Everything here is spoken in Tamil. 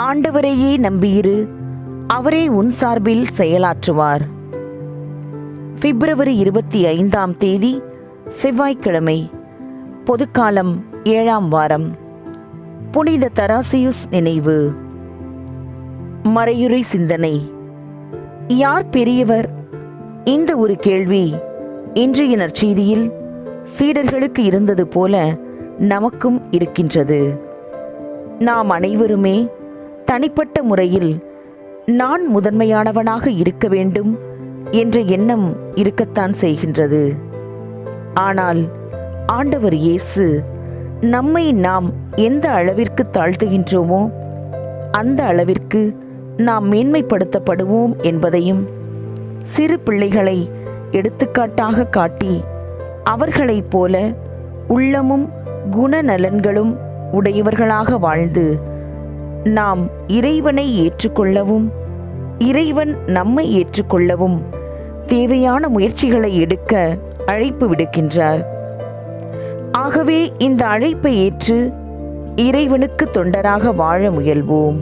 ஆண்டவரையே நம்பியிரு. அவரே உன் சார்பில் செயலாற்றுவார். பிப்ரவரி இருபத்தி ஐந்தாம் தேதி செவ்வாய்க்கிழமை பொதுக்காலம் ஏழாம் வாரம். புனித தராசியுஸ் நினைவு. மறையுறை சிந்தனை. யார் பெரியவர்? இந்த ஒரு கேள்வி இன்றைய நற்செய்தியில் சீடர்களுக்கு இருந்தது போல நமக்கும் இருக்கின்றது. நாம் அனைவருமே தனிப்பட்ட முறையில் நான் முதன்மையானவனாக இருக்க வேண்டும் என்ற எண்ணம் இருக்கத்தான் செய்கின்றது. ஆனால் ஆண்டவர் இயேசு நம்மை நாம் எந்த அளவிற்கு தாழ்த்துகின்றோமோ அந்த அளவிற்கு நாம் மேன்மைப்படுத்தப்படுவோம் என்பதையும் சிறு பிள்ளைகளை எடுத்துக்காட்டாக காட்டி அவர்களைப் போல உள்ளமும் குணநலன்களும் உடையவர்களாக வாழ்ந்து நாம் இறைவனை ஏற்றுக்கொள்ளவும் இறைவன் நம்மை ஏற்றுக்கொள்ளவும் தேவையான முயற்சிகளை எடுக்க அழைப்பு விடுக்கின்றார். ஆகவே இந்த அழைப்பை ஏற்று இறைவனுக்கு தொண்டராக வாழ முயல்வோம்.